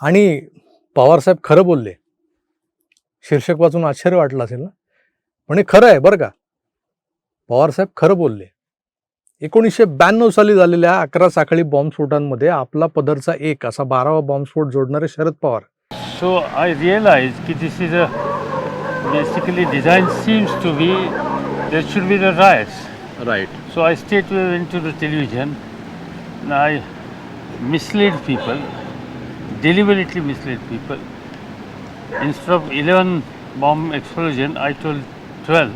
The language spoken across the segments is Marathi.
आणि पवारसाहेब खरं बोलले. शीर्षक वाचून आश्चर्य वाटलं असेल ना? पण हे खरं आहे बरं का. पवारसाहेब खरं बोलले. एकोणीसशे ब्याण्णव साली झालेल्या अकरा साखळी बॉम्बस्फोटांमध्ये आपला पदरचा एक असा बारावा बॉम्बस्फोट जोडणारे Sharad Pawar. So I realized that this is a basically design seems to be there should be the riots. Right away went to the television and I misled people, deliberately misled people. Instead of 11 bomb explosion, I told 12.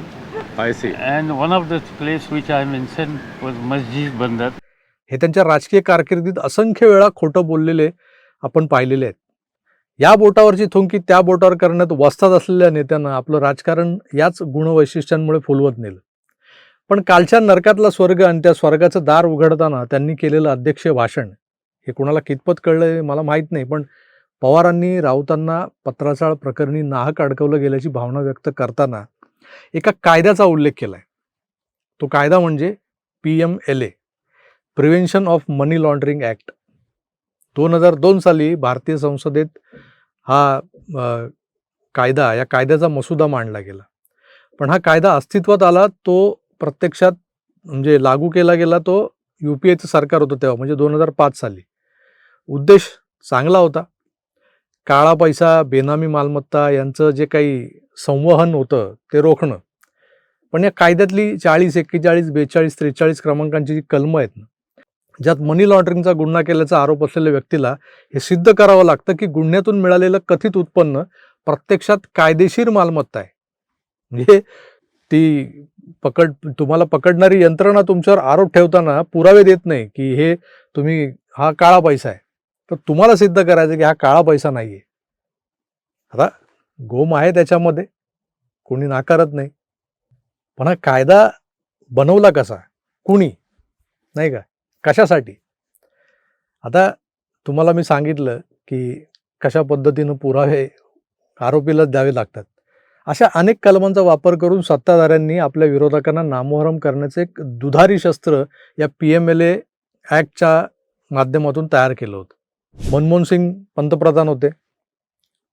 I C And one of the place which I mentioned was Masjid Bandar. हे त्यांच्या राजकीय कारकिर्दीत असंख्य वेळा खोटं बोललेले आपण पाहिलेले आहेत या बोटावरची थुंकी त्या बोटावर करण्यात वस्तात असलेल्या नेत्यांना आपलं राजकारण याच गुणवैशिष्ट्यांमुळे फुलवत नेलं पण कालच्या नरकातला स्वर्ग आणि त्या स्वर्गाचं दार उघडताना त्यांनी केलेलं अध्यक्षीय भाषण हे कुणाला कितपत कळलं मला माहीत नाही पण पवारांनी राऊतांना पत्राचाळ प्रकरणी नाहक अडकवलं गेल्याची भावना व्यक्त करताना एका कायद्याचा उल्लेख केला आहे तो कायदा म्हणजे P M L A prevention of money laundering act दोन हजार दोन साली भारतीय संसदेत हा कायदा या कायद्याचा मसुदा मांडला गेला. पण हा कायदा अस्तित्वात आला तो प्रत्यक्षात म्हणजे लागू केला गेला तो यू पी एचं सरकार होतं तेव्हा म्हणजे दोन हजार पाच साली. उद्देश चांगला होता. काळा पैसा बेनामी मालमत्ता यांचं जे काही संवहन होतं ते रोखणं. पण या कायद्यातली चाळीस एक्केचाळीस बेचाळीस त्रेचाळीस क्रमांकांची जी कलमं आहेत ना ज्यात मनी लॉन्ड्रिंगचा गुन्हा केल्याचा आरोप असलेल्या व्यक्तीला हे सिद्ध करावं लागतं की गुन्ह्यातून मिळालेलं कथित उत्पन्न प्रत्यक्षात कायदेशीर मालमत्ता आहे. म्हणजे ती पकड तुम्हाला पकडणारी यंत्रणा तुमच्यावर आरोप ठेवताना पुरावे देत नाही की हे तुम्ही हा काळा पैसा आहे. तर तुम्हाला सिद्ध करायचं की हा काळा पैसा नाही आहे आता गोम आहे त्याच्यामध्ये कोणी नाकारत नाही. पण हा कायदा बनवला कसा? कुणी? नाही का? कशासाठी? आता तुम्हाला मी सांगितलं की कशा पद्धतीनं पुरावे आरोपीला द्यावे लागतात. अशा अनेक कलमांचा वापर करून सत्ताधाऱ्यांनी आपल्या विरोधकांना नामोहरम करण्याचं एक दुधारी शस्त्र या पी एम एल ए ॲक्टच्या माध्यमातून तयार केलं होतं. मनमोहन सिंग पंतप्रधान होते.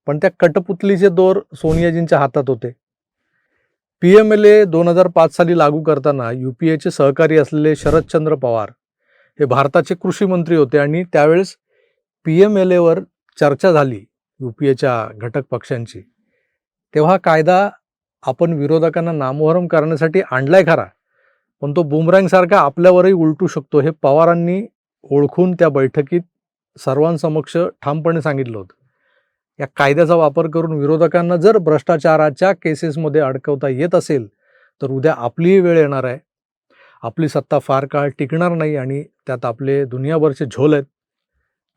पण त्या कटपुतलीचे दोर सोनियाजींच्या हातात होते. पी एम एल ए दोन हजार पाच साली लागू करताना यू पी एचे सहकारी असलेले शरदचंद्र पवार हे भारताचे कृषी मंत्री होते आणि त्यावेळेस पी एम एल एवर चर्चा झाली यू पी एच्या घटक पक्षांची. तेव्हा कायदा आपण विरोधकांना नामोहरम करण्यासाठी आणलाय खरा पण तो बुमरँगसारखा आपल्यावरही उलटू शकतो हे पवारांनी ओळखून त्या बैठकीत सर्वांसमक्ष ठामपणे सांगितलं होतं. या कायद्याचा वापर करून विरोधकांना जर भ्रष्टाचाराच्या केसेसमध्ये अडकवता येत असेल तर उद्या आपलीही वेळ येणार आहे. आपली सत्ता फार काळ टिकणार नाही आणि त्यात आपले दुनियाभरचे झोल आहेत.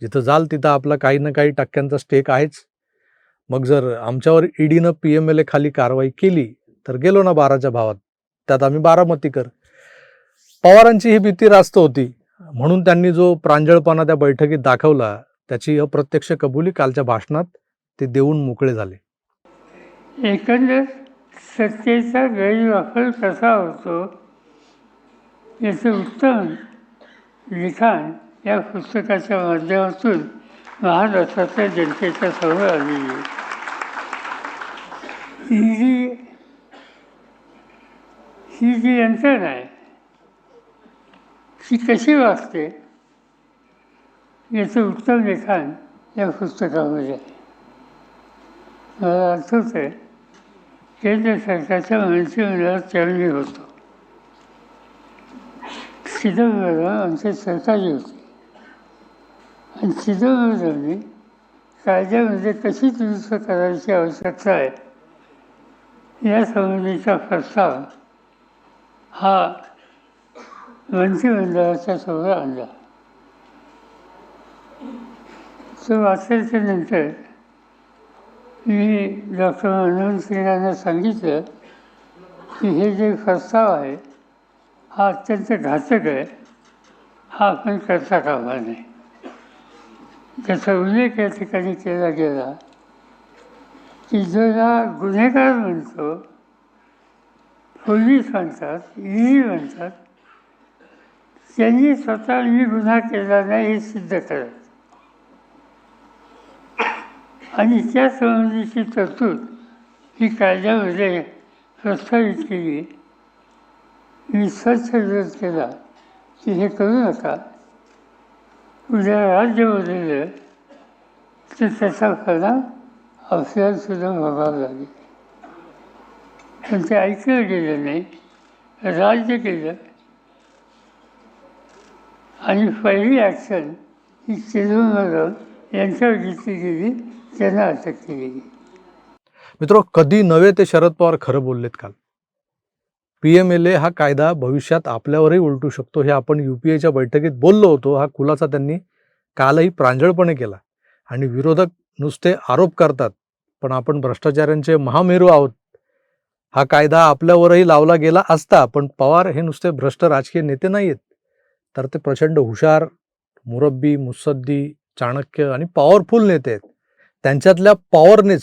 जिथं जाल तिथं आपला काही ना काही टक्क्यांचा स्टेक आहेच. मग जर आमच्यावर ईडीनं पी एम एल ए खाली कारवाई केली तर गेलो ना बाराच्या भावात. त्यात आम्ही बारामती कर. पवारांची ही भीती रास्त होती. म्हणून त्यांनी जो प्रांजळपणा त्या बैठकीत दाखवला त्याची अप्रत्यक्ष कबुली कालच्या भाषणात ते देऊन मोकळे झाले. एकंदर सत्तेचा गैरवापर कसा होतो याचं उत्तम लिखाण या पुस्तकाच्या माध्यमातून महाराष्ट्रातल्या जनतेच्या समोर आलेली ही जी ही जी यंत्रणा आहे ती कशी वागते? याचं उत्तम लिखाण या पुस्तकामध्ये. आहे मला आठवत आहे केंद्र सरकारच्या मंत्रिमंडळात त्यावेळी होतो. चिदंबरम आमचे सरकारी होते. आणि चिदंबरमने कायद्यामध्ये कशी दुरुस्त करायची आवश्यकता आहे या संबंधीचा प्रस्ताव हा मंत्रिमंडळाच्या सोहळा आणला तो वाचायच्या नंतर मी डॉक्टर मनोहर सिंगांना सांगितलं की हे जे प्रस्ताव आहे हा अत्यंत घातक आहे हा आपण करता कामा नाही त्याचा उल्लेख या ठिकाणी केला गेला की जो गुन्हेगार म्हणतो पोलीस म्हणतात ईडी म्हणतात त्यांनी स्वतः मी गुन्हा केला नाही हे सिद्ध करत आणि त्या संबंधीची तरतूद ही कायद्यामध्ये प्रस्तावित केली. मी स्वच्छ विरोध केला की हे करू नका. उद्या राज्य बदललं तर त्याचा फायदा आपल्यालासुद्धा सुद्धा लागेल. पण ते ऐकलं गेलं नाही राज्य केलं. आणि पहिली ॲक्शन ही चिदंबरम यांच्यावर घेतली गेली त्यांना अटक केली मित्र कधी नव्हे ते शरद पवार खरं बोललेत काल. पी एम एल ए हा कायदा भविष्यात आपल्यावरही उलटू शकतो. हे आपण यू पी एच्या बैठकीत बोललो होतो. हा खुलासा त्यांनी कालही प्रांजळपणे केला. आणि विरोधक नुसते आरोप करतात पण आपण भ्रष्टाचारांचे महामेरू आहोत. हा कायदा आपल्यावरही लावला गेला असता पण पवार हे नुसते भ्रष्ट राजकीय नेते नाही आहेत तर ते प्रचंड हुशार मुरब्बी मुसद्दी चाणक्य आणि पॉवरफुल नेते आहेत. त्यांच्यातल्या पॉवरनेच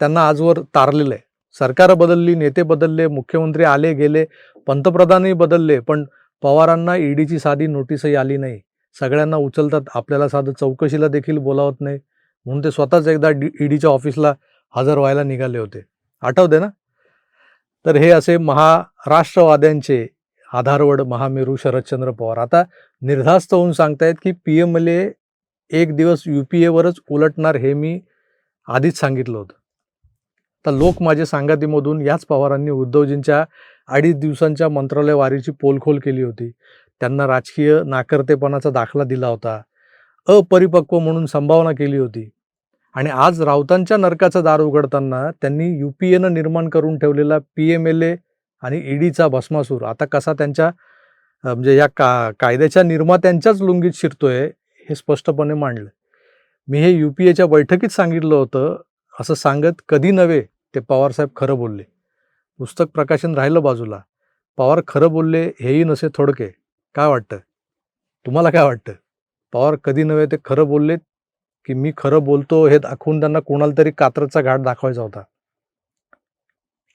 त्यांना आजवर तारलेलं आहे. सरकार बदलली नेते बदलले मुख्यमंत्री आले गेले पंतप्रधानही बदलले पण पवारांना ईडीची साधी नोटीसही आली नाही. सगळ्यांना उचलतात आपल्याला साधं चौकशीला देखील बोलावत नाही. म्हणून ते स्वतःच एकदा डी ईडीच्या ऑफिसला हजर व्हायला निघाले होते. आठवते ना? तर हे असे महाराष्ट्रवाद्यांचे आधारवड महामेरू शरदचंद्र पवार. आता निर्धास्त होऊन सांगतायत की पी एम एल ए एक दिवस यू पी एवरच उलटणार हे मी आधीच सांगितलं होतं. तर लोक माझे सांगातीमधून याच पवारांनी उद्धवजींच्या अडीच दिवसांच्या मंत्रालय वारीची पोलखोल केली होती. त्यांना राजकीय नाकर्तेपणाचा दाखला दिला होता. अपरिपक्व म्हणून संभावना केली होती. आणि आज राऊतांच्या नरकाचं दार उघडताना त्यांनी यू पी एनं निर्माण करून ठेवलेला पी एम एल ए आणि ईडीचा भस्मासूर. आता कसा त्यांच्या म्हणजे या का कायद्याच्या निर्मात्यांच्याच लुंगीत शिरतोय हे स्पष्टपणे मांडलं. मी हे यू पी एच्या बैठकीत सांगितलं होतं असं सांगत कधी नव्हे ते पवारसाहेब खरं बोलले. पुस्तक प्रकाशन राहिलं बाजूला. पवार खरं बोलले हेही नसे थोडके. काय वाटतं? तुम्हाला काय वाटतं? पवार कधी नव्हे ते खरं बोललेत की मी खरं बोलतो हे दाखवून त्यांना कोणाला तरी कात्रचा घाट दाखवायचा होता?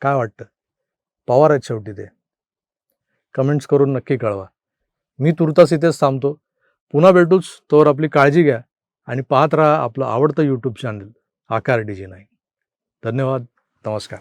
काय वाटतं? पवार आहेत शेवटी ते. कमेंट्स करून नक्की कळवा. मी तुर्तास इथेच थांबतो. पुन्हा भेटूच तोवर आपली काळजी घ्या आणि पाहत राहा आपलं आवडतं YouTube channel Aakar D G नाही धन्यवाद नमस्कार.